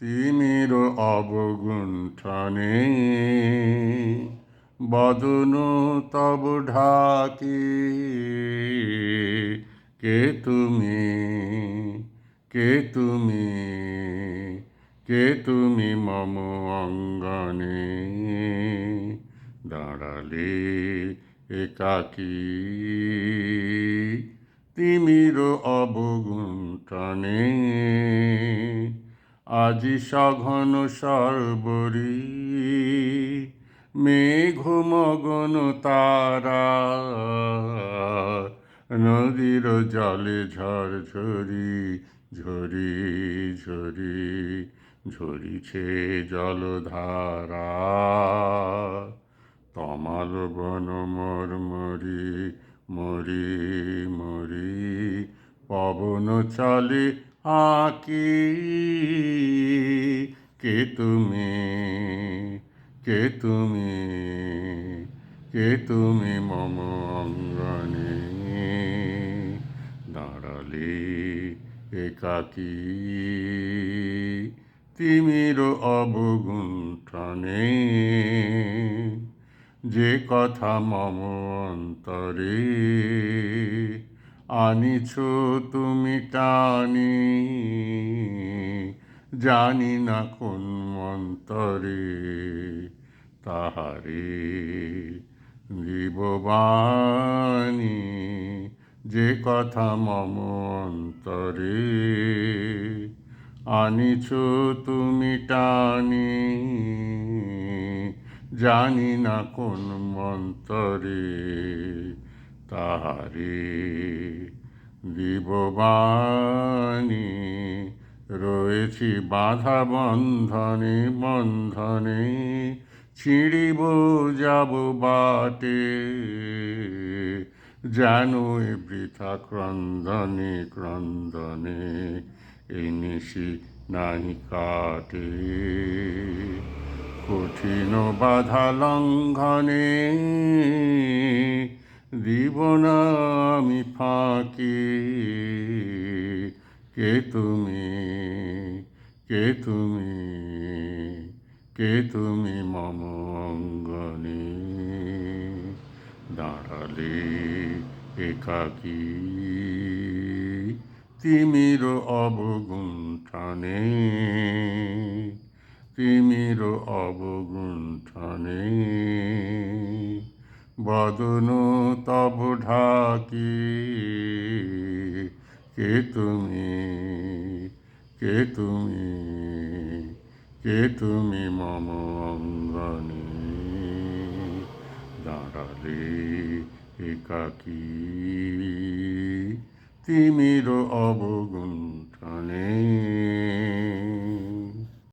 তিমির অবগুণ্ঠনে বদন তব ঢাকি, কে তুমি কে তুমি কে তুমি মম অঙ্গনে দাঁড়ালে একাকী। তিমির অবগুণ্ঠনে আজি সঘন সর্বরী। মেঘ মগন তারা, নদীর জলে ঝড় ঝরি ঝরি ঝরি ঝরিছে জলধারা। তমাল বন মর মরি মরি মরি, পবন চলে আঁকি, কে তুমি কে তুমি কে তুমি মম অঙ্গনে দাঁড়ালে একাকী, তিমির অবগুণ্ঠনে যে কথা মম অন্তরে আনিছ তুমি টানি, জানি না কোন মন্তরে তাহারে জীববাণী, যে কথা মম অন্তরে। আনিছ তুমি টানি, জানি না কোন মন্তরে তাহারে দিববাণী রয়েছি বাধা বন্ধনে বন্ধনে, ছিঁড়িব যাব বাটে। এ বৃথা ক্রন্দনে ক্রন্দনে এই নিশি কাটে। কঠিন বাধা লঙ্ঘনে না আমি ফাঁকি। কে তুমি? কে তুমি? কে তুমি মম অঙ্গনে দাঁড়ালে একাকী। তিমির অবগুণ্ঠনে। তিমির অবগুণ্ঠনে। বদন তব ঢাকি, কে তুমি কে তুমি কে তুমি মম অঙ্গনে দাঁড়ালে একাকী, তিমির অবগুণ্ঠনে